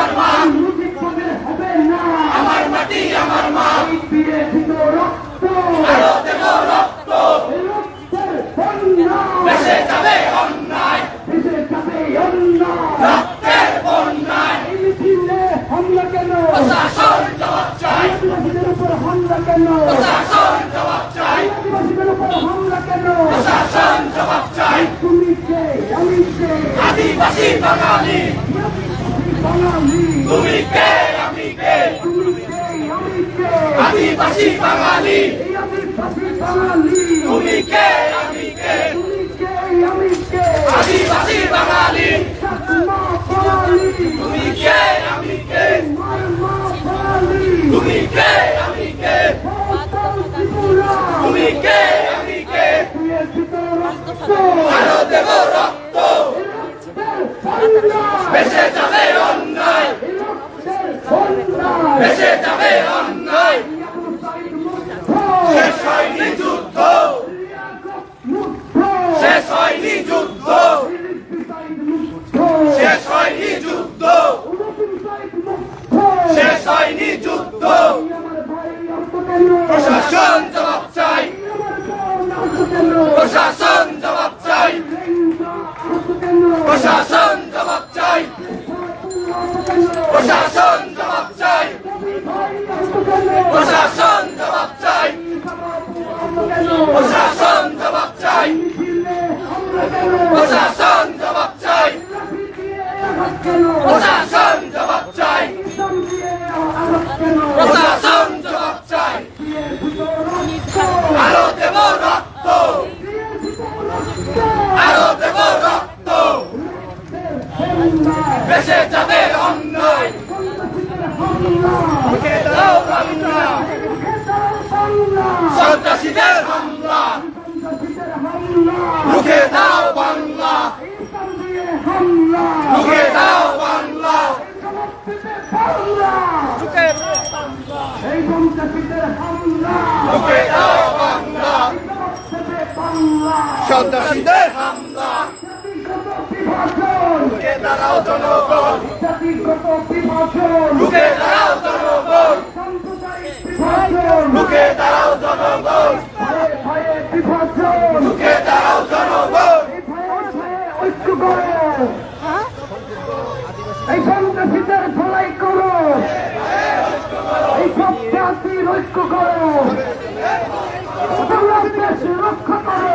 আমার মা। মুজিববাদের হবে না আমার মাটি আমার মা। এই বিরোধিত রক্ত। আরও দেব রক্ত রক্তের বন্যা বেঁচে যাবে অন্যায়। দেশে যাবে অন্যায় রক্তের বন্যায়। মিছিলে হামলা কেন শাসন জবাব চাই আদিবাসীদের উপর হামলা কেন শাসন জবাব চাই আদিবাসীদের উপর হামলা কেন শাসন জবাব চাই তুমি কে আমি কে আদিবাসী বাঙালি। বাঙালি তুমি কে আমি কে তুমি কে আমি কে আদিবাসী বাঙালি আদিবাসী বাঙালি তুমি কে আমি কে তুমি কে আমি কে আদিবাসী বাঙালি চাকমা বাঙালি তুমি কে আমি কে মারমা বাঙালি তুমি কে আমি কে সাঁওতাল ত্রিপুরা তুমি কে আমি কে বিরোধিত রক্ত আরও দেব রক্ত রক্তের বন্যা বেঁচে যাবে অন্যায় বেঁচে যাবে অন্যায় শেষ হয়নি যুদ্ধ! শেষ হয়নি যুদ্ধ! শেষ হয়নি যুদ্ধ শেষ হয়নি যুদ্ধ প্রশাসন জবাব চাই প্রশাসন Vamos! মুখে দাও বাংলা সন্ত্রাসীদের হামলা মুখে দাঁড়াও জনগণ? মুখে দাঁড়াও জনগণ? মুখে দাঁড়াও জনগণ মুখে দাঁড়াও জনগণ ঐক্য করো এই সন্ত্রাসীদের ধলাই করো এই সব জাতির ঐক্য করো বাংলাদেশ রক্ষা করো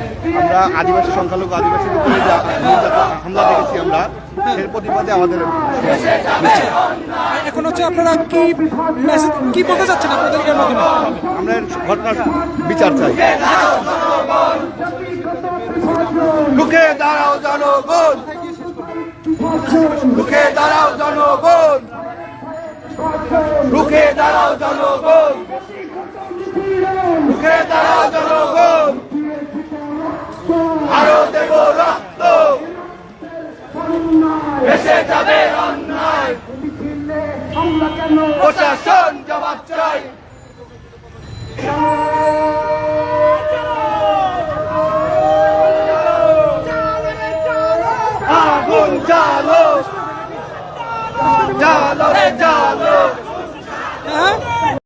আমরা আদিবাসী সংখ্যালঘু আদিবাসীর উপরে যা নির্যাতন হামলা দেখেছি আমরা। এর প্রতিবাদে আমাদের এখন হচ্ছে আপনারা কি মেসেজ কি বলতে চাচ্ছেন আপনাদের মাধ্যমে? আমরা এর ঘটনার বিচার চাই। মুখে দাঁড়াও জনগণ। মুখে দাঁড়াও জনগণ। মুখে দাঁড়াও জনগণ। মুখে দাঁড়াও জনগণ আরও দেব রক্ত এসে যাবে অন্যায় আমরা কেন? প্রশাসন জবাব চাই। আগুন জ্বালো। জ্বালো রে